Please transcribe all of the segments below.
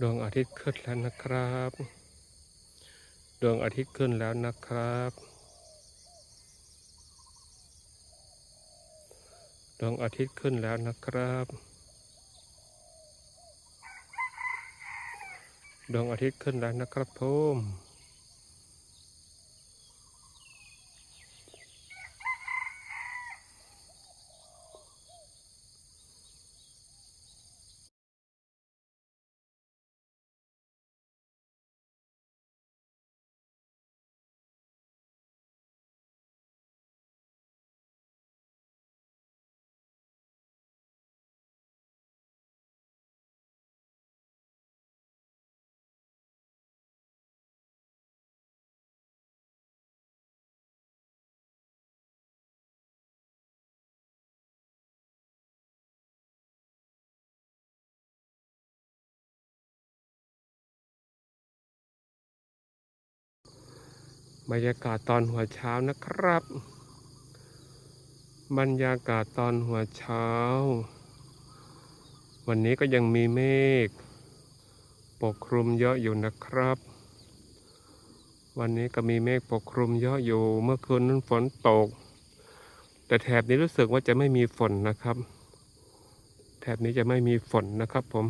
ดวงอาทิตย์ขึ้นแล้วนะครับ ดวงอาทิตย์ขึ้นแล้วนะครับ ดวงอาทิตย์ขึ้นแล้วนะครับ ดวงอาทิตย์ขึ้นแล้วนะครับผม บรรยากาศตอนหัวเช้านะครับ บรรยากาศตอนหัวเช้า วันนี้ก็ยังมีเมฆปกคลุมเยอะอยู่นะครับ วันนี้ก็มีเมฆปกคลุมเยอะอยู่ เมื่อคืนนั้นฝนตก แต่แถบนี้รู้สึกว่าจะไม่มีฝนนะครับ แถบนี้จะไม่มีฝนนะครับผม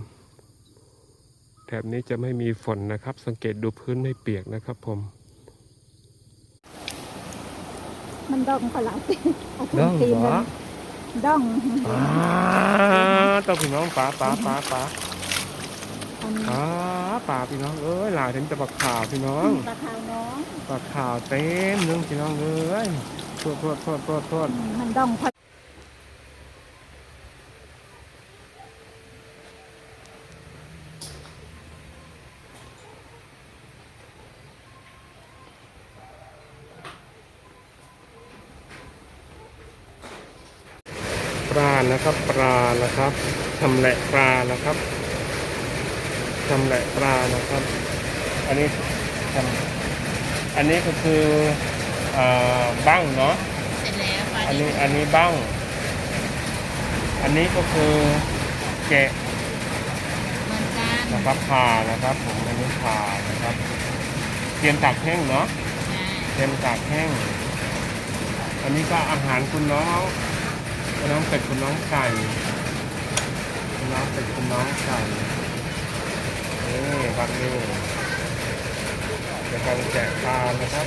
แถบนี้จะไม่มีฝนนะครับ สังเกตดูพื้นไม่เปียกนะครับผม มันดองขอหลังตีนเอาขึ้นดองตีนเหรมัอนดองป้าต้องพี่น้องป้าป้าป้าป้าอันป้าป้าพี่น้องเอ้ยหลายถึงจะปลาข่าวพี่น้องปลาขาวน้องปลาข่าวเต็มนึงพี่น้องเอ้ยโทษโทษโทษโทษโทษมันดอง ลานะครับ ปลานะครับชำแหละปลานะครับชำแหละปลานะครับ อันนี้ชำอันนี้ก็คือเอ่อบ้างเนาะเสร็จแล้วปลาอันดินี้บอันนี้บ้าง อันนี้ก็คือแกะเหมือนกันนะครับผ่านะครับผมอันนี้ผ่านะครับ เตรียมตากแห้งเนาะใช่เตรียมตากแห้ง อันนี้ก็อาหารคุณน้อง คุณน้องเป็ดคุณน้องไก่คุณน้องเป็ดคุณน้องไก่นี่บักนี่จะการแกะปลานะครับ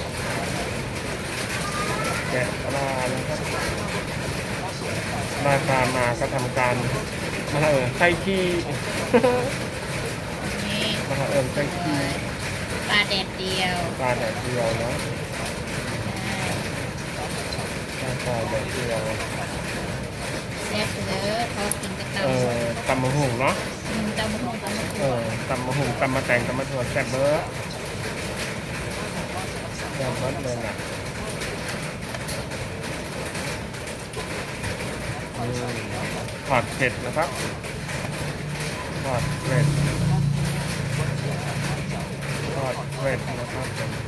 แกะปลานะครับได้ปลามาก็ทำการมาเออไส้ขี้นี่มาเออไส้ขี้ปลาแดดเดียวปลาแดดเดียวเนาะปลาปลาแดดเดียวแซ่บเลยพอกินกับเอตำอตำมะหุ่งเนาะอืมตำมะฮงตำมะเอถั่วอตำมะหุ่งตำมะแตงตำมะถั่วแซ่บเบ้อแซ่บเบ้อเลยน่ะอืมทอดเผ็ดนะครับทอดเผ็ดทอดเผ็ดนะครับ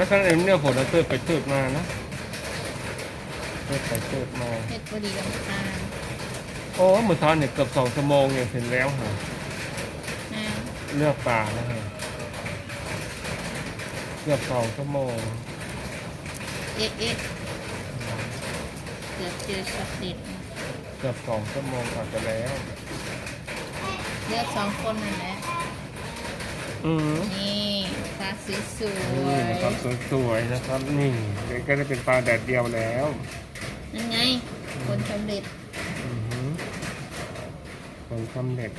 แล้วก็เอ็มเนี่ยผมเอาเติร์ไปเติร์มานะเติร์ไปเติร์มาเผ็ดพอดีลำคาญโอ้เมื่อเช้าเนี่ยเกือบสองชั่วโมงเนี่ยเสร็จแล้วฮะนะเลือกปลานะฮะเกือบสองชั่วโมงเอ๊ะเอ๊ะเกือบเจอช็อตเด็ดเกือบสองชั่วโมงกว่าจะแล้ว เลือกสองคนนั่นแหละอืมนี่ ปลาสวยสวนี่ยนะครับสวยๆนะครับนี่เดี๋ยวก็ได้เป็นปลาแดดเดียวแล้วนั่นไงคนสำเร็จอือหือผลสำเร็จ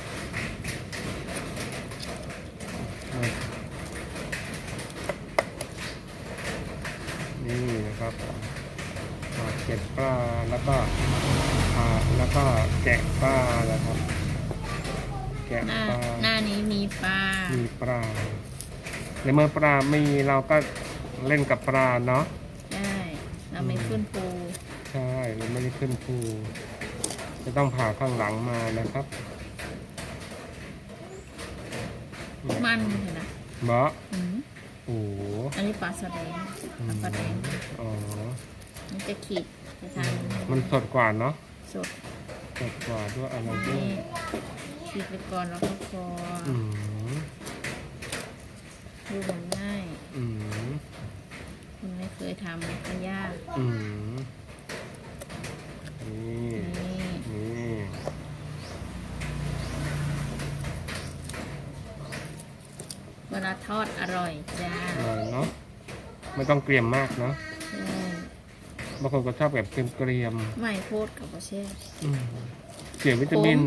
นี่นะครับอ่าเก็บปลาแล้วก็อ่าแล้วก็แกะปลานะครับ แกะหน้าปลาหน้านี้มีปลามีปลา ในเมื่อปลามีเราก็เล่นกับปลาเนาะใช่เราไม่ขึ้นปูใช่เราไม่ได้ขึ้นภูจะต้องผ่าข้างหลังมานะครับ มันเห็นนะเบาะอืมโอ้โหอันนี้ปลาสะแดงอืปลามปลาแดงอ๋อมันจะขีดจะทานมันสดกว่าเนาะใสดสดกว่าด้วยอะไรด้วนี่ยฉีดไปก่อนแล้วก็พออืม ดูเหมือนง่าย อืมคุณไม่เคยทำก็ยาก อืมนี่ นี่นี่ เวลาทอดอร่อยจ้าอร่อยเนาะ ไม่ต้องเกรียมมากเนาะ ใช่บางคนก็ชอบแบบเกรียมไม่โคตรกับประเชษๆอืมเสียวิตามิน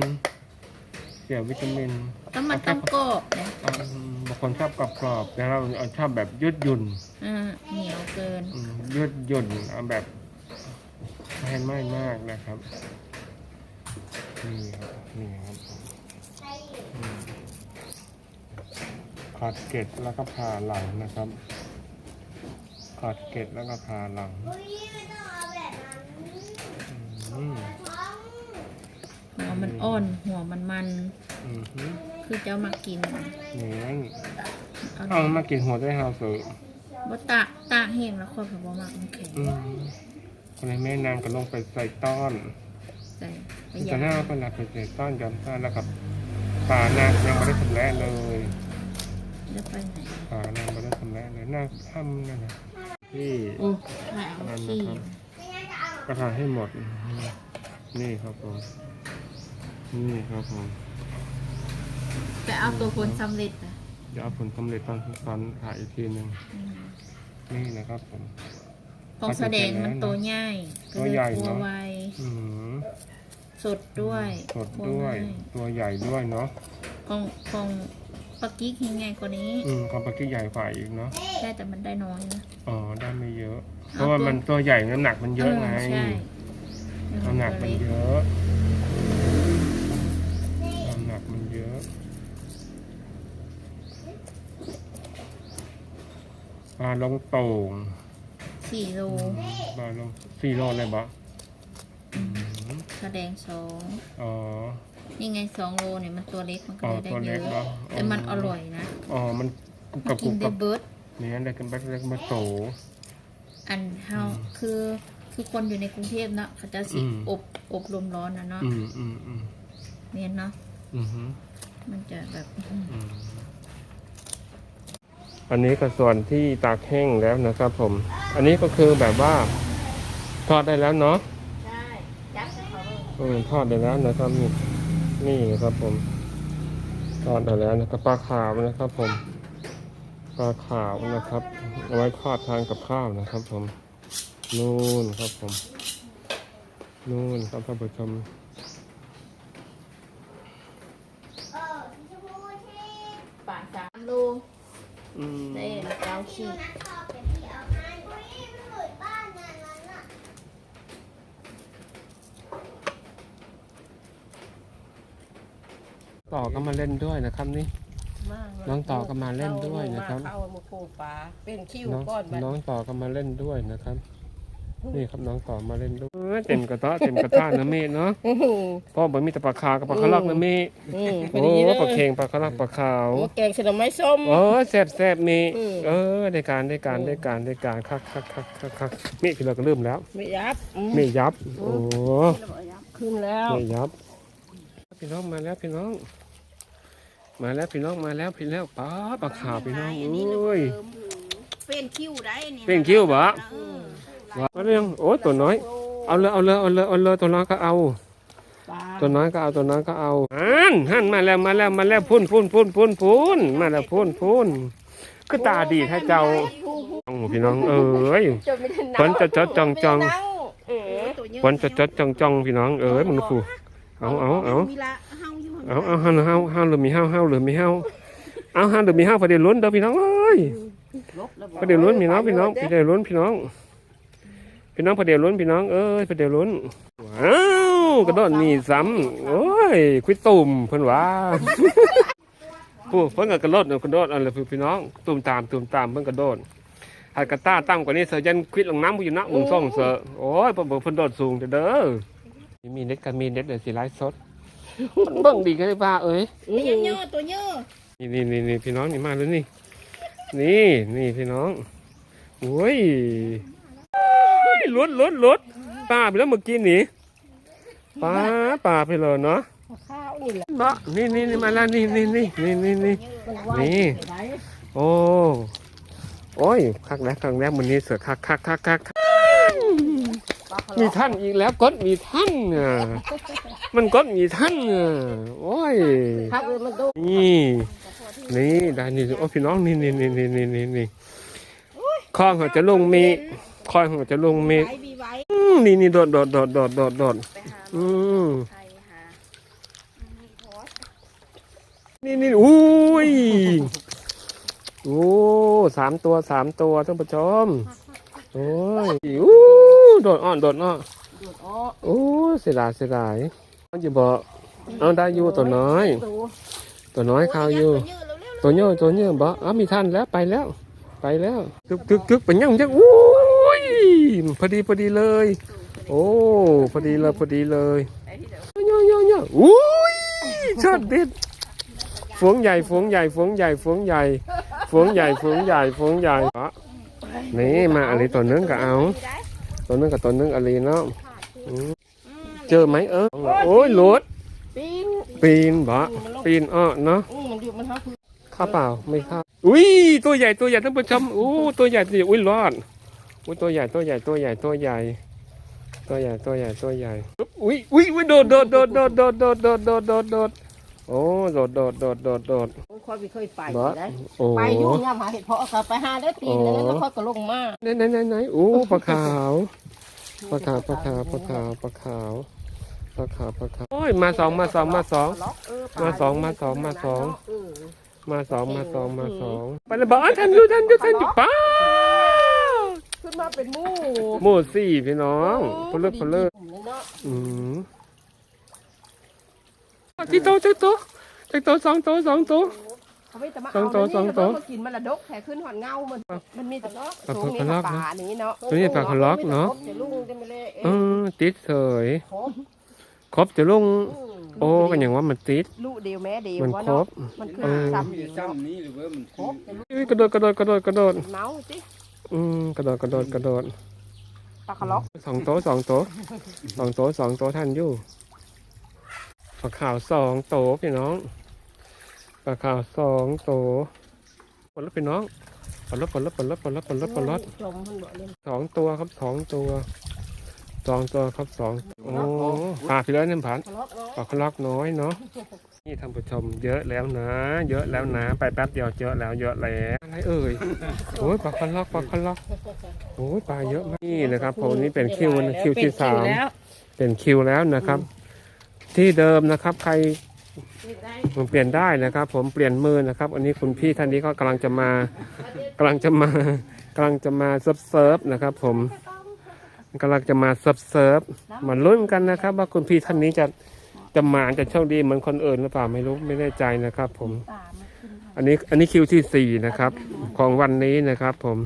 เสียวิตามินต้องมันต้องกรอบนะอืมบางคนชอบกรอบๆแต่เราเอาชอบแบบยืดหยุ่นอ่าเหนียวเกิน อืมยืดหยุ่นเอาแบบให้ไม่มากนะครับนี่ครับนี่ครับอืมขาดเกล็ดแล้วก็ผ่าหลังนะครับขาดเกล็ดแล้วก็ผ่าหลัง อืมหัว มันอ่อน หัวมันมัน อืมฮึคือเจ้ามากินนี่นั่นเอาเอามากินหัวได้เฮาสือบ่ตากตากแห้งแล้วคนเขาบ่มักมันแข็งอืมคนในแม่นางก็ลงไปใส่ต้อนใส่ไปจะย่างหน้าเป็นหลักไปใส่ต้อนกันท่าแล้วครับปลานางยังไม่ได้ทำแร่เลยจะไปไหนปลานางไม่ได้ทำแร่เลยน่าทำนั่นนะที่ โอ้ถ่ายเอานั่นนะขี้ครับก็ทานให้หมด นี่ครับผม นี่ครับผมไปเอาตัวคนสำเร็จอะเดี๋ยวเอาผลสำเร็จตอนตอนถ่ายอีกทีหนึ่งอืมนี่นะครับผม ของแสดงมันตัวใหญ่ก็ตัวเลยใหญ่กลัวเนอะไวอืมสดด้วยสดด้วยกลัง่าตัวใหญ่ด้วยเนาะของของปักกิ๊กยังไงกว่านี้อืมความปลากี้ใหญ่กว่าอีกเนาะแค่แต่มันได้น้อยนะอ๋อได้ไม่เยอะ เพเอาราะว่าตัวมันตัวใหญ่น้ำหนักมันเยอะไงใช่น้ำหนักมันตัวเล็เยอะน้ำหนักมันเยอะ ปลาลงโต่งสี่โลปลาลงสี่โลเลยบะแสดงสองอ๋อ นี่ไงสองโลเนี่ยมันตัวเล็กมันก็อ๋อเลยได้ตัวเยเล็กอะเนาะแต่มันอร่อยนะ อ๋อ มันกุกมักับนกิกุนกได้กับเบิร์ดเนี่ยได้กันแบกเล็กมาโต อันเฮาอืมคือคือคนอยู่ในกรุงเทพเนาะเขาจะสิอืมอบอบลมร้อนนะเนาะอืมอืมอืมเนียนเนาะอืมฮึมันจะแบบ อืมอันนี้ก็ส่วนที่ตากแห้งแล้วนะครับ ผม อันนี้ก็คือแบบว่าทอดได้แล้วเนาะใช่ยับเขาเออทอดได้แล้วนะครับนี่นี่นะครับผมทอดได้แล้วนะครับปลาขาวนะครับ ผมปลาขาวนะครับเอาไว้ทอดทานกับข้าวนะครับ ผมนู่นครับผมนู่นครับท่านผู้ชมป่าสามโล อืมได้แล้วเก้าขีดต่อก็มาเล่นด้วยนะครับนี่ น้องต่อก็มาเล่นด้วยนะครับเข้ามาปูปลาเป็นคิวน้องก้อนบัด น้องต่อก็มาเล่นด้วยนะครับ นี่ครับน้องต่อมาเล่นด้วยเออเต็มกระทะเต็มกระทะนะเมฆเนาะอื้อหือพ่อบอกมีแต่ปลาคาวกับปลาคาร์ลอกนะเมฆอืมพอโอ้ดีเลยปลาเค็งปลาคาร์ลอกปลาขาวโอ้แกงสนมไม้ส้มโอ้แซ่บแซ่บมีอืมเออได้การได้การได้การได้การคักคักคักคักคักมีพี่เราก็เริ่มแล้วไม่ยับอืมมียับโอ้ขึ้นแล้วมียับ พี่น้องมาแล้วพี่น้อง มาแล้วพี่น้องมาแล้วพี่แล้วป้าปลาขาวพี่น้องโอ้ยเป็นคิวได้เนี่ยเป็นคิ้วบ่ ว่าเรื่องโอ้ยตัวน้อย เอาเลยเอาเลยเอาเลยเอาเลยตัวน้อยก็เอาปลาตัวน้อยก็เอาตัวน้อยก็เอาหันหันมาแล้วมาแล้วมาแล้วพุ่นพุ่นพุ่นพุ่นพุ่นมาแล้วพุ่นพุ่นก็ตาดีถ้าเจ้าโอ้พี่น้องเอ้ยจะไม่ได้นัฝนจะจดจ้องจ้องไม่ได้นั่เออฝนจะจดจ้องจ้องพี่น้องเอ้ยมึงฟูเอาเอาเอามีละเฮาอยู่เอาเอาห้าห้าห้าหรือมีห้าห้าหรือมีห้าเอาห้าหรือมีห้าประเดี๋ยวล้นเด้อพี่น้องเอ้ยลบแล้วบอกประเดี๋ยวล้นพี่น้องพี่น้องประเดี๋ยวล้นพี่น้อง พี่น้องประเดี๋ยวล้นพี่น้องเอ้ยประเดี๋ยวล้นว้าวกระโดดมีซ้ำโอ้ยคุยตุ่มเพิ่นว่าผู้เพิ่นก็กระโดดกระโดดอะไรพี่น้องตุ่มตามตุ่มตามเพิ่นกระโดดหากกระต้าตั้มกว่านี้เสือยันควิดลงน้ำผู้อยู่นะมึงส่องเสือโอ้ยเพิ่นบอกเพิ่นโดดสูงเด้อมีเน็ตกับมีเน็ตเดี๋ยวสิไลฟ์สดมันเบิ่งดีกันได้บ้าเอ้ยอืมตัวเยอะตัวเยอะนี่นี่นี่นี่พี่น้องนี่มาแล้วนี่นี่นี่พี่น้องโอ้ยโอ้ยห ลุดหลุดหลุดป้าไปแล้วเมื่อกี้หนีปลาปลาไปเลยเนาะข้าวนี่แหละเนาะนี่นี่นี่มาแล้วนี่นี่นี่นี่นี่นี่มันว่านี่ไหนโอ้โอ้ยคักแล้วคักแล้ววันนี้เสือคักคักคักคักปลาขะมีลอกท่านอีกแล้วกดมีท่านอะมันกดมีท่านอะโอ้ยข้าวเออมันดูนี่นี่ได้นี่โอ้พี่น้องนี่นี่นี่นี่นี่นี่นี่คล้องเขาจะลงมี คล้องเขาจะลงมีไว้บีไว้อืมนี่นี่โดดโดดโดดโดดโดดโดดไปหาอืมใครหามีโพสต์นี่นี่อุ้ยโอ้สามตัวสามตัวท่านผู้ชมโอ้ยอู้โดดอ่อนโดดอ่อนดูดอ้อโอ้เสียดายเสียดายมันจะบอกเอาได้อยู่ตัวน้อย ตัวตัวน้อยข้าวอยู่ ตัวยืดเร็วตัวเนี้ยตัวเนี้ยบอกอ้ามีท่านแล้วไปแล้ว ไปแล้ว ตึกตึกตึกเป็นยังจังอุ้ย พอดีพอดีเลย โอ้พอดีเลยพอดีเลยๆไอ้ที่เดี๋ยวเนาะเนาะเนาะอุ้ยชอดเด็ดฝูงใหญ่ฝูงใหญ่ฝูงใหญ่ฝูงใหญ่ฝูงใหญ่ฝูงใหญ่ฝูงใหญ่อะนี่มาอะไรตัวนึงก็เอา ตัวนึงกับตัวนึงอะไรเนาะอืมเจอไหมเออโอ้ยหลุดปิ้งปีนบ่ปีนอ้อเนาะอืมมันอยู่มันเขาคือข้าวเปล่าไม่ข้าวอุ้ยตัวใหญ่ตัวใหญ่ท่านผู้ชมอู้ตัวใหญ่ตัวใหญ่อุ้ยรอด อุ้ยตัวใหญ่ตัวใหญ่ตัวใหญ่ตัวใหญ่ ตัวใหญ่ตัวใหญ่ตัวใหญ่อุ้ยอุ้ยอุ้ยโดดโดดโดดโดดโดดโดดโดดโดดโดดโดดโอ้โดดโดดโดดโดดโดดค่อยไปเคยไปบ่ไปอยู่ย่ำหาเห็ดเพาะค่ะไปหาได้ปีนแล้วแล้วค่อยก็ลงมาไหนไหนไหนไหนโอ้ปลาขาวปลาขาวปลาขาวปลาขาวปลาขาวปลาขาวปลาขาวโอ้ยมาสองมาสองมาสองมาสองมาสองมาสองมาสองมาสองมาสองไปเลยบอกอะทันอยู่ทันอยู่ทันอยู่ป้า ขึ้นมาเป็นหมู่หมู่สี่พี่น้องพลเลิกพลเลิกเนาะอืมที่โตที่โตที่โตสองโตสองโตเขาไม่จะมาสองตัวเาสองตัวมันกินมันละดกแถขึ้นหอนเงามันมันมีแต่เนาะปลาสูงนี่ปลาป่านี้เนาะตัวนี้ปลาคาล็อกเนาะจะลุงจะไม่เละเออติดเฉยครบครบจะลงอืมโอ้กันอย่างว่ามันติดลูกเดียวแม่เดียวมันวะครเนาะบมันคือเออซ้ำเดียวซ้ำนี้หรือว่ามันครบแต่ลูกอุ้ยกระโดดกระโดดกระโดดกระโดดเมาสิ อืมกระโดดกระโดดกระโดดปลาคาล็อกสองโตะสองโตะสองโตะสองโตะท่านอยู่ปลาขาวสองโตะพี่น้องปลาขาวสองโตะปลดรถพี่น้องปลดรถปลดรถปลดรถปลดรถปลดรถปลดรถจมมันบ่เล่นสองตัวครับสองตัวสองตัวครับสองโอ้ปลาพี่เลิศน้ำผันคาล็อกเนาะปลาคลอกน้อยเนาะ นี่ท่านผู้ชมเยอะแล้วนะ เยอะแล้วนะ ไปแป๊บเดียวเยอะแล้วเยอะแล้วอะไรเอ่ยโอ้ยปลาคลอกปลาคลอกโอ้ยปลาเยอะมากนี่นะครับผมนี่เป็นคิวนะคิวที่สามเป็นคิวแล้วนะครับ ที่เดิมนะครับ ใครมันเปลี่ยนได้นะครับ ผมเปลี่ยนมือนะครับ อันนี้คุณพี่ท่านนี้ก็กำลังจะมากำลังจะมากำลังจะมาเซิร์ฟเซิร์ฟนะครับ ผมกำลังจะมาเซิร์ฟเซิร์ฟมาลุ้นกันนะครับ ว่าคุณพี่ท่านนี้จะ จะมาจะโชคดีเหมือนคนอื่นหรือเปล่าไม่รู้ไม่แน่ใจนะครับ ผมอันนี้อันนี้คิวที่สี่นะครับ ของวันนี้นะครับ ผม